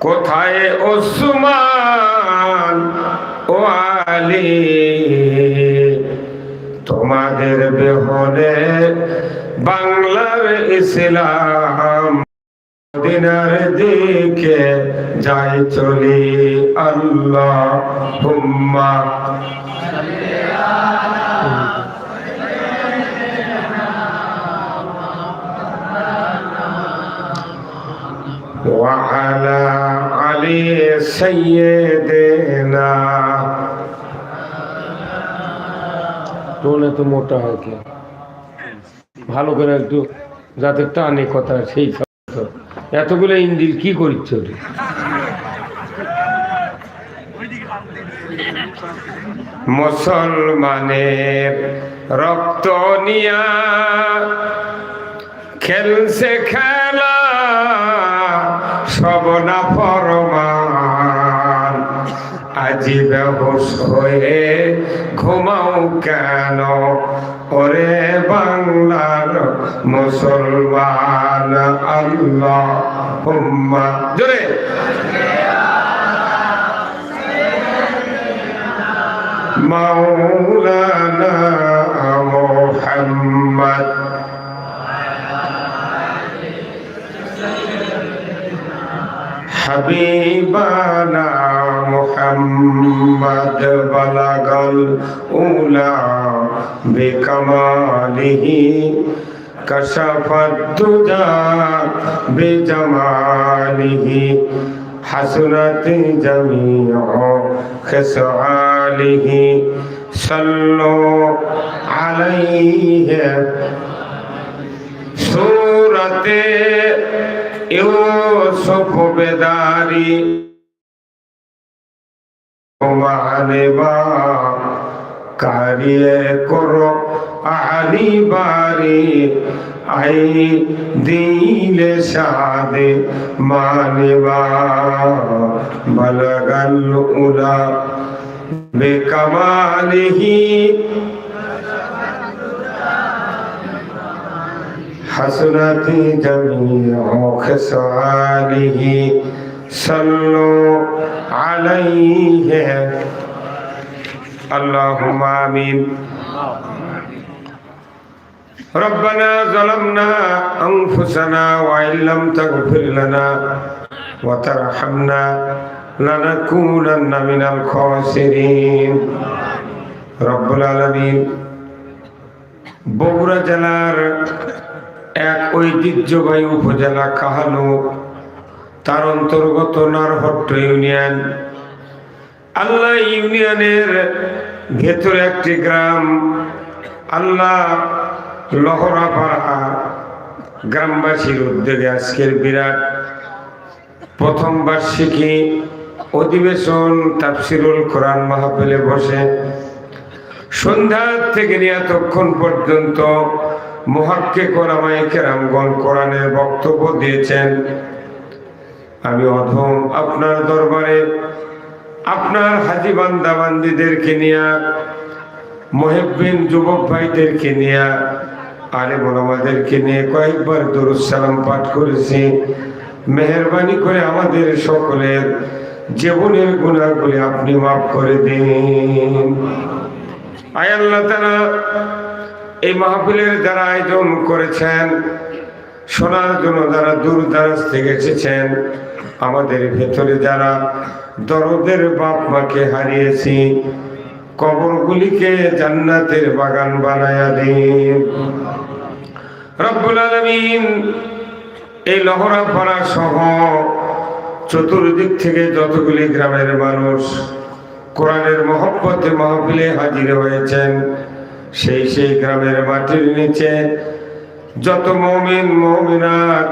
কোথায় ওসমান ও আলী? তোমাদের বেহনে বাংলার ইসলাম দিনার দিকে যাই চলি আল্লাহ হুম্মা وعلى علي سيدنا টোন এত মোটা হয় কি ভালো করে একটু যাতে টানে কথা সেই শব্দ। এতগুলো ইঞ্জিল কি করিচ্ছ রে মুসলমানের রক্ত নিয়া খেলছে খেলা সব না ফরমান। আজি বেহস হয়ে ঘুমাও কেন? ওরে বাংলার মুসলমান আল্লাহ হুম্মা জোরে। মাওলানা মোহাম্মদ حبيبنا محمد بلغ الأولى بكماله كشف الدجى بجماله حسنت جميع خصاله صلوا عليه سورة ইউসুফ বেদারি। ওয়ালেবা কারিয়ে করো আলি বারি। আই দিলে সাদে মানেবা। বলগল উলা বেকমালিহি حسنت جميع خصاله صلوا عليه اللهم آمين ربنا ظلمنا أنفسنا وإن لم تغفر لنا وترحمنا لنكونن من الخاسرين رب العالمين বগুড়া জেলার এক ঐতিহ্যবাহী উপজেলা কাহালু তার অন্তর্গত নারহট্ট ইউনিয়ন। আল্লাহ ইউনিয়নের ভেতরে একটি গ্রাম। আল্লাহ লহরাপাড়া গ্রামবাসীর উদ্যোগে আজকের বিরাট প্রথম বার্ষিকী অধিবেশন তাফসিরুল কোরআন মাহফিলে বসে। সন্ধ্যা থেকে নিয়ে এতক্ষণ পর্যন্ত মহাক্কে কোরআমায় কেরামগণ কোরআনের বক্তব্য দিয়েছেন। আমি অধম আপনার দরবারে আপনার হাজি বান্দা বান্দিদেরকে নিয়ে, মহেব্বিন যুবক ভাইদেরকে নিয়ে আলে মোলামাদেরকে নিয়ে কয়েকবার দরুদ পাঠ করেছি। মেহরবানি করে আমাদের সকলের জীবনের গুণাগুলি আপনি মাফ করে দিন। আয় আল্লাহ তারা এই মাহফিলের যারা আয়োজন করেছেন, শোনার জন্য যারা দূর দারাজ থেকে এসেছেন, আমাদের ভেতরে যারা দরদের বাপ মাকে হারিয়েছি, কবরগুলিকে জান্নাতের বাগান বানায়া দিন। রব্বুল আলমিন এই লহরা পাড়া সহ চতুর্দিক থেকে যতগুলি গ্রামের মানুষ কোরআনের মহব্বতে মাহফিলে হাজির হয়েছেন সেই সেই গ্রামের মাটির নিচে যত মমিন মমিনার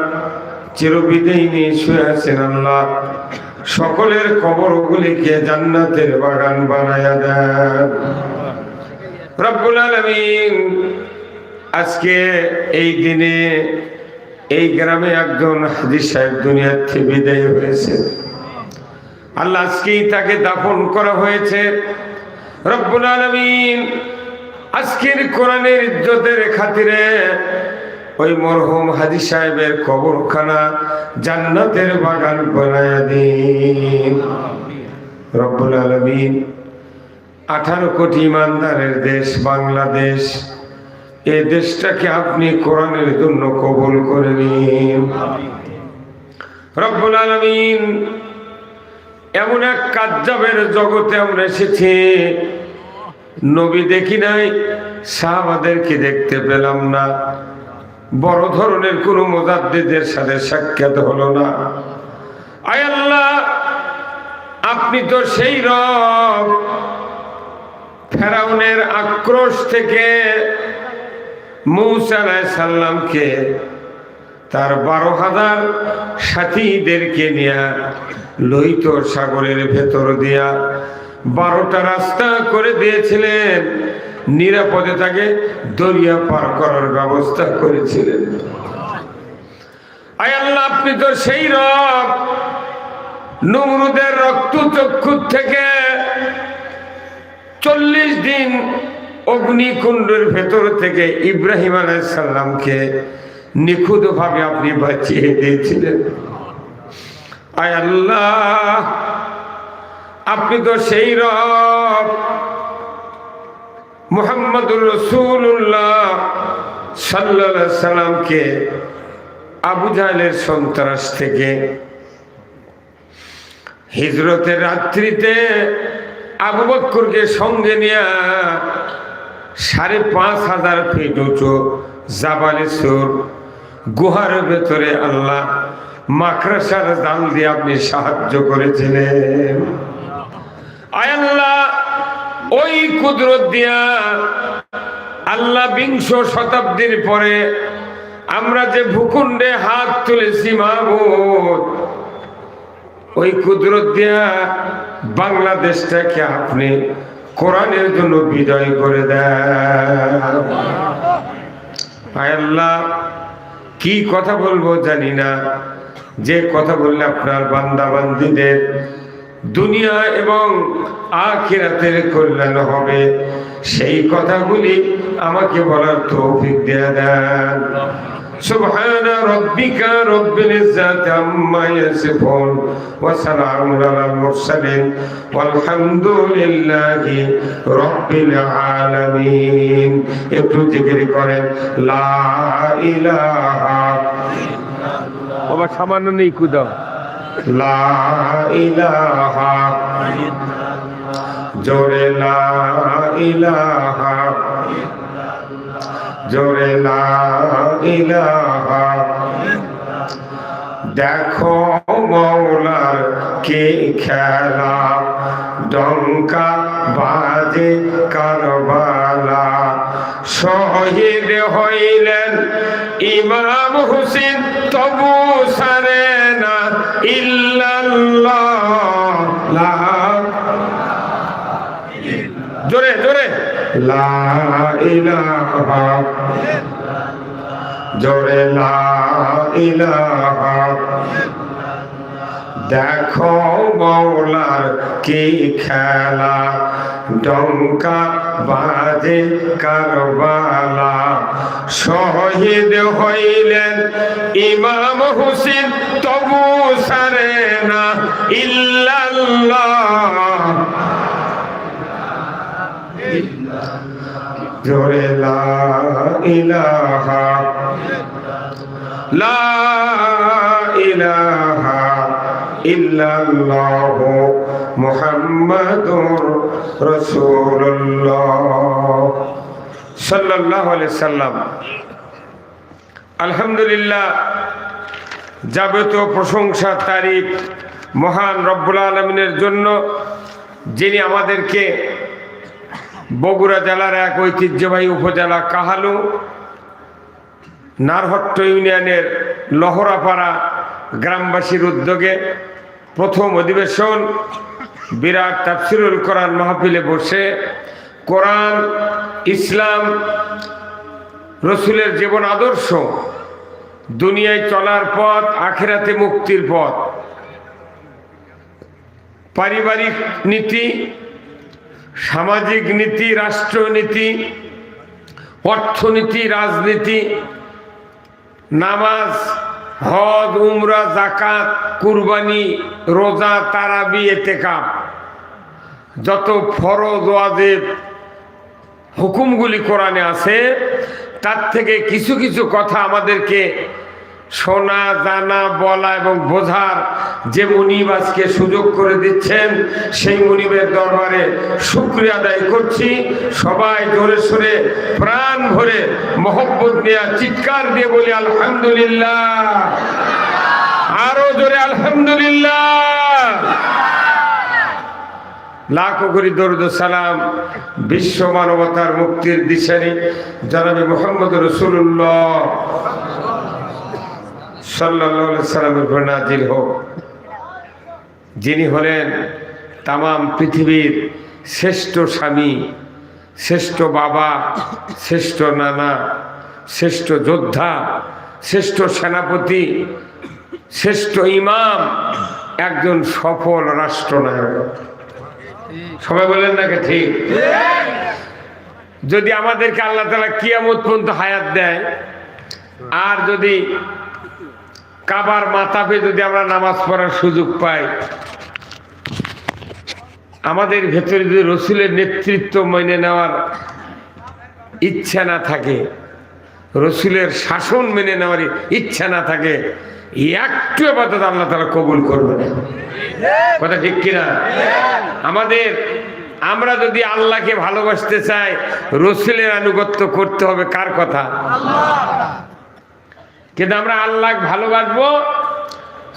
চিরবিদেই নিয়ে শুয়ে আছেন আল্লাহ। সকলের কবরগুলিকে জান্নাতের বাগান বানায়া দেন। রব্বুল আলমিন, আজকে এই দিনে এই গ্রামে একজন হাজির সাহেব দুনিয়ার থেকে বিদায় হয়েছে। আল্লাহ আজকেই তাকে দাফন করা হয়েছে। রব্বুল আলমিন আজকের কোরআনের ইজ্জতের খাতিরে ওই মরহুম হাজি সাহেবের কবরখানা জান্নাতের বাগান বানায় দিন। রব্বুল আলমিন আঠারো কোটি ইমানদারের দেশ বাংলাদেশ, এ দেশটাকে আপনি কোরআনের জন্য কবুল করে নিন। রব্বুল আলমিন এমন এক কাজ্জাবের জগতে আমরা এসেছি নবী দেখি নাই, সাহাবাদেরকে দেখতে পেলাম না। বড় ধরনের কোনো মোজাদ্দেদের সাথে সাক্ষাৎ হলো না। আয় আল্লাহ, আপনি তো সেই রব। ফেরাউনের আক্রোশ থেকে মৌসা সাল্লামকে তার বারো হাজার সাথীদেরকে নিয়ে লোহিত সাগরের ভেতর দিয়া বারোটা রাস্তা করে দিয়েছিলেন। নিরাপদে তাকে দরিয়া পার করার ব্যবস্থা করেছিলেন। আল্লাহ, আপনি তো সেই রব। নমরুদের রক্ত চক্ষু থেকে চল্লিশ দিন অগ্নিকুণ্ডের ভেতর থেকে ইব্রাহিম আলাইসাল্লামকে নিখুঁত ভাবে আপনি বাঁচিয়ে দিয়েছিলেন। আয় আল্লাহ আপনি তো সেই রব। মোহাম্মদুর রসুল্লাহ সাল্লা সাল্লামকে আবু জাহেলের সন্ত্রাস থেকে হিজরতের রাত্রিতে আবু বক্করকে সঙ্গে নিয়ে সাড়ে পাঁচ হাজার ফিট উঁচু জাবালেশ্বর গুহার ভেতরে আল্লাহ মাকড়াসার জাল দিয়ে আপনি সাহায্য করেছিলেন। আল্লাহ, ওই কুদরত দিয়া আল্লাহ বিংশ শতাব্দীর পরে আমরা যে ভূখণ্ডে হাত তুলেছি মাহবুদ ওই কুদরত দিয়া বাংলাদেশটাকে আপনি কোরআনের জন্য বিজয় করে আল্লাহ, কি কথা বলব জানি না। যে কথা বললে আপনার বান্দা বান্দিদের দুনিয়া এবং আখিরাতের কল্যাণ হবে সেই কথাগুলি আমাকে বলার তৌফিক দেয়া দেন سبحان ربك رب العزة عما يصفون وسلام على المرسلين والحمد لله رب العالمين একটু জিকির করেন লা ইলাহা বাবা সামান্য নেই কুদাও জোরে জোরে দেখো মৌলার কে খেলা, ডঙ্কা বাজে কারবালা। শহীদ হইলেন ইমাম হুসেন তবু সারে। না ইল্লাল্লাহ। লা জোরে জোরে। লা ইলাহা। জোরে লা ইলাহা। দেখো মৌলার কি খেলা? ডঙ্কা বাজে কারবালা। শহীদ হইলেন ইমাম হুসেন, তবু সারে না ইল্লাল্লাহ। জোরে লা ইলাহা। লা ইলাহা। ইল্লাল্লাহ মুহাম্মাদুর রাসূলুল্লাহ। সাল্লাল্লাহু আলাইহি সাল্লাম। আলহামদুলিল্লাহ, যাবতীয় প্রশংসা, তারিফ মহান রব্বুল আলমিনের জন্য যিনি আমাদেরকে বগুড়া জেলার এক ঐতিহ্যবাহী উপজেলা কাহালু নারহট্ট ইউনিয়নের লহরাপাড়া গ্রামবাসীর উদ্যোগে প্রথম অধিবেশন বিরাট তাফসিরুল কোরআন মাহফিলে বসে কোরআন, ইসলাম, রসুলের জীবন আদর্শ, দুনিয়ায় চলার পথ, আখেরাতে মুক্তির পথ, পারিবারিক নীতি, সামাজিক নীতি, রাষ্ট্রনীতি, অর্থনীতি, রাজনীতি, নামাজ হজ, উমরা জাকাত কুরবানি, রোজা, তারাবি, এতেকাপ। যত ফরজ ওয়াজেব হুকুমগুলি কোরআনে আছে, তার থেকে কিছু কিছু কথা আমাদেরকে শোনা, জানা, বলা এবং বোঝার যে মুনিব আজকে সুযোগ করে দিচ্ছেন, সেই মুনিবের দরবারে শুক্রিয়া আদায় করছি। সবাই জোরে সোরে প্রাণ ভরে মহব্বত নেয়া চিৎকার দিয়ে বলি, আলহামদুলিল্লাহ। আরও জোরে, আলহামদুলিল্লাহ। লাখো করি দরুদ সালাম বিশ্ব মানবতার মুক্তির দিশারি। জনাবি মোহাম্মদ রসুল্লাহ সাল্লাহ সাল্লামের উপর নাজিল হোক। যিনি হলেন তামাম পৃথিবীর শ্রেষ্ঠ স্বামী, শ্রেষ্ঠ বাবা, শ্রেষ্ঠ নানা, শ্রেষ্ঠ যোদ্ধা, শ্রেষ্ঠ সেনাপতি, শ্রেষ্ঠ ইমাম, একজন সফল রাষ্ট্রনায়ক। সবাই বলেন নাকি ঠিক? যদি আমাদেরকে আল্লাহ তালা কিয়ামত পর্যন্ত হায়াত দেয়, আর যদি কাবার মাথাপে যদি আমরা নামাজ পড়ার সুযোগ পাই, আমাদের ভেতরে যদি রসুলের নেতৃত্ব মেনে নেওয়ার ইচ্ছা না থাকে, রসুলের শাসন মেনে নেওয়ার ইচ্ছা না থাকে, একটু আপাতত আল্লাহ তারা কবুল করবে না কথা ঠিক কিনা? আমাদের, আমরা যদি আল্লাহকে ভালোবাসতে চাই, রসুলের আনুগত্য করতে হবে কার কথা? কিন্তু আমরা আল্লাহ ভালোবাসবো,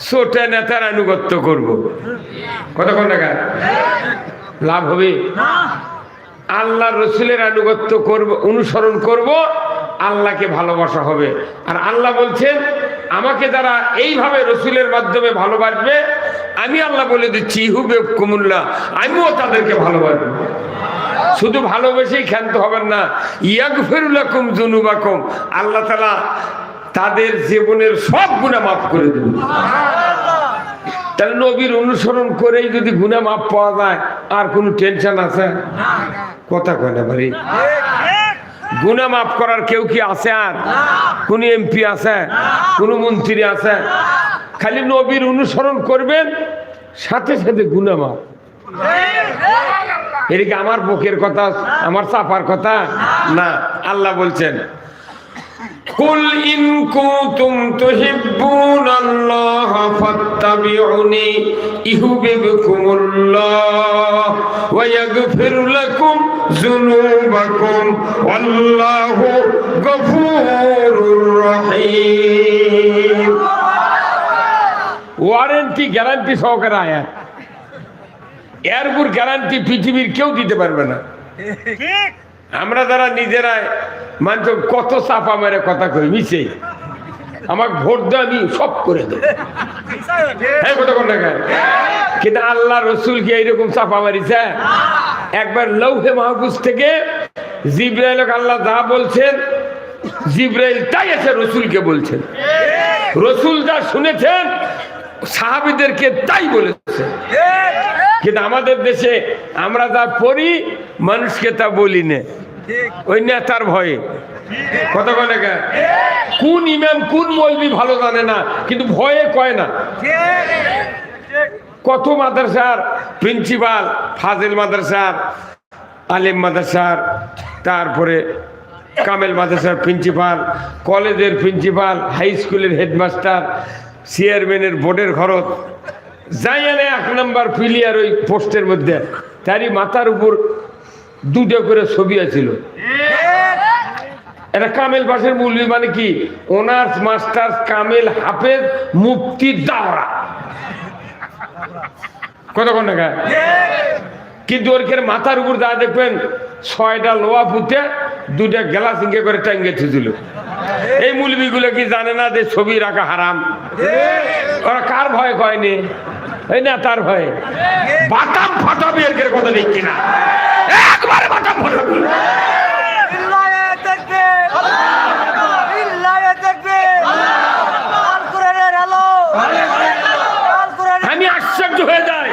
ছোটা নেতার আনুগত্য করব। কতক্ষণ টাকা লাভ হবে। আল্লাহ রসুলের আনুগত্য করব, অনুসরণ করব, আল্লাহকে ভালোবাসা হবে। আর আল্লাহ বলছেন, আমাকে যারা এইভাবে রসুলের মাধ্যমে ভালোবাসবে, আমি আল্লাহ বলে দিচ্ছি, ইহুবে কুমুল্লাহ আমিও তাদেরকে ভালোবাসবো। শুধু ভালোবেসেই ক্ষান্ত হবেন না ইয়াক ফেরুলাকুম জুনুবাকুম আল্লাহ তালা তাদের জীবনের সব গুণা মাফ করে দেবেন তাহলে নবীর অনুসরণ করেই যদি গুণা মাপ পাওয়া যায়, আর কোনো টেনশন আছে? কথা কয় না বাড়ি গুণা মাফ করার কেউ কি আছে আর? কোন এমপি আছে? কোন মন্ত্রী আছে? খালি নবীর অনুসরণ করবেন, সাথে সাথে গুণা মাফ। এদিকে আমার বুকের কথা? আমার চাপার কথা? না, আল্লাহ বলছেন কুল ইন কুনতুম তুহিব্বুনাল্লাহ ফাত্তাবিউনি ইউহিব্বুকুমুল্লাহ ওয়া ইয়াগফির লাকুম যুনুবাকুম ওয়াল্লাহু গফুরুর রহিম। ওয়ারেন্টি গ্যারান্টি সহকারে আয় এর গ্যারান্টি পৃথিবীর কেউ দিতে পারবে না। আমরা যারা নিজেরাই মানছ, কত চাপা মেরে কথা কই মিশে আমার ভোট দেওয়া আমি সব করে দেবো। কিন্তু আল্লাহ রসুল কি এইরকম চাপা মারিছে? একবার লৌহে মাহফুজ থেকে জিব্রাইল আল্লাহ যা বলছেন, জিব্রাইল তাই আছে রসুলকে বলছেন। রসুল যা শুনেছেন সাহাবিদেরকে তাই বলেছেন। কিন্তু আমাদের দেশে আমরা যা পড়ি, মানুষকে তা বলি না। ওই নেতার ভয়ে। কত কয় কোন ইমাম, কোন মলবি ভালো জানে না, কিন্তু ভয়ে কয় না। কত মাদ্রাসার প্রিন্সিপাল ফাজিল মাদ্রাসার, আলিম মাদ্রাসার, তারপরে কামেল মাদ্রাসার প্রিন্সিপাল কলেজের প্রিন্সিপাল হাই স্কুলের হেডমাস্টার চেয়ারম্যানের বোর্ডের খরচ যাই এক নাম্বার প্লেয়ার ওই পোস্টের মধ্যে। তারই মাথার উপর দুটো করে ছবি আছিল। এটা কামেল পাশের মূল্য মানে কি? অনার্স, মাস্টার্স, কামেল, হাফেজ মুক্তি দাওরা। কতক্ষণ টাকা কিন্তু ওর খেয়ে মাথার উপর যা দেখবেন, ছয়টা লোয়া পুঁতে দুটা গ্লাস ইঙ্গে করে টাঙ্গে থুছিল এই মুলবিগুলো কি জানে না যে ছবি রাখা হারাম? ওরা কার ভয় কয়নি? এই না তার ভয়ে। বাতাম ফাটাবে এর কথা নেই কিনা? একবারে আমি আশ্চর্য হয়ে যাই।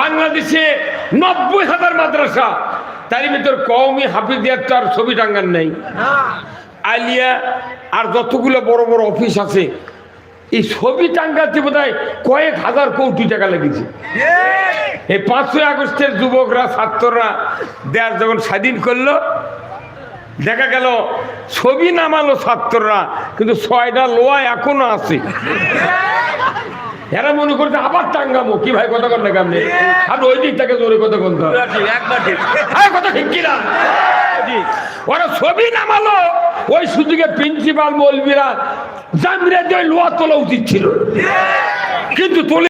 বাংলাদেশে নব্বই হাজার মাদ্রাসা। তার ভিতর কওমি হাফিজিয়ার তো আর ছবি টাঙ্গান নেই। আলিয়া আর যতগুলো বড় বড় অফিস আছে এই ছবি টাঙ্গাতে বোধ কয়েক হাজার কোটি টাকা লেগেছে। এই পাঁচই আগস্টের যুবকরা ছাত্ররা দেশ যখন স্বাধীন করল দেখা গেল ছবি নামালো ছাত্ররা কিন্তু ছয়টা লোয়া এখনও আছে। এরা মনে করছে আবার টাঙ্গামো। কি ভাই কথা কন না কামনে? আপনি ওই দিকটাকে জোরে কথা কন হ্যাঁ কথা ঠিক কিনা? ওরা ছবি নামালো। ওই সুযোগে প্রিন্সিপাল মৌলবীরা জামরে দিয়ে লোয়া তোলা উচিত ছিল। কিন্তু